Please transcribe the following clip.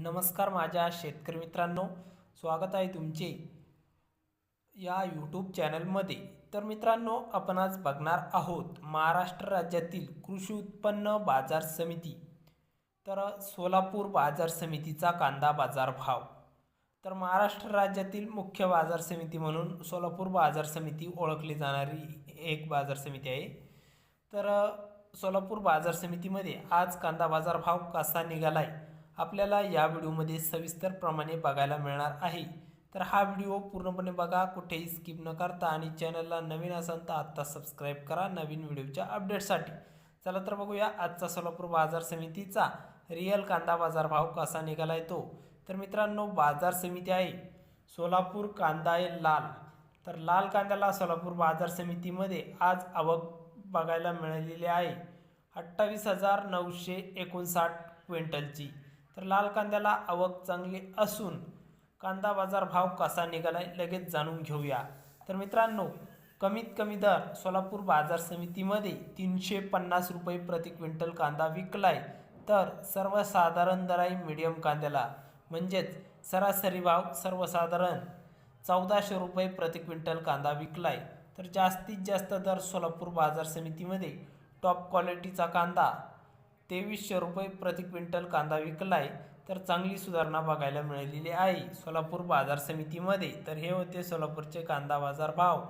नमस्कार माझ्या शेतकरी मित्रांनो. स्वागत आहे तुमचे या यूट्यूब चॅनलमध्ये तर मित्रांनो आपण आज बघणार आहोत महाराष्ट्र राज्यातील कृषी उत्पन्न बाजार समिती. तर सोलापूर बाजार समितीचा कांदा बाजार भाव. तर महाराष्ट्र राज्यातील मुख्य बाजार समिती म्हणून सोलापूर बाजार समिती ओळखली जाणारी एक बाजार समिती आहे. तर सोलापूर बाजार समितीमध्ये आज कांदा बाजार भाव कसा निघाला आहे आपल्याला या व्हिडिओमध्ये सविस्तरप्रमाणे बघायला मिळणार आहे. तर हा व्हिडिओ पूर्णपणे बघा कुठेही स्किप न करता आणि चॅनलला नवीन असाल तर आत्ता सबस्क्राईब करा नवीन व्हिडिओच्या अपडेटसाठी चला तर बघूया आजचा सोलापूर बाजार समितीचा रिअल कांदा बाजार भाव कसा निघाला येतो तर मित्रांनो बाजार समिती आहे सोलापूर कांदा आहे लाल. तर लाल कांद्याला सोलापूर बाजार समितीमध्ये आज आवक बघायला मिळालेली आहे. अठ्ठावीस हजार नऊशे एकोणसाठ क्विंटलची. तर लाल कांद्याला आवक चांगली असून कांदा बाजार भाव कसा निघालाय लगेच जाणून घेऊया. तर मित्रांनो कमीत कमी दर सोलापूर बाजार समितीमध्ये तीनशे पन्नास रुपये प्रति क्विंटल कांदा विकलाय. तर सर्वसाधारण दर आहे मीडियम कांद्याला म्हणजेच सरासरी भाव सर्वसाधारण चौदाशे रुपये प्रति क्विंटल कांदा विकलाय. तर जास्तीत जास्त दर सोलापूर बाजार समितीमध्ये टॉप क्वालिटीचा कांदा तेवीसशे रुपये प्रति क्विंटल कांदा विकलाय तर चांगली सुधारणा बघायला मिळालेली आहे. सोलापूर बाजार समितीमध्ये तर हे होते सोलापूरचे कांदा बाजार भाव.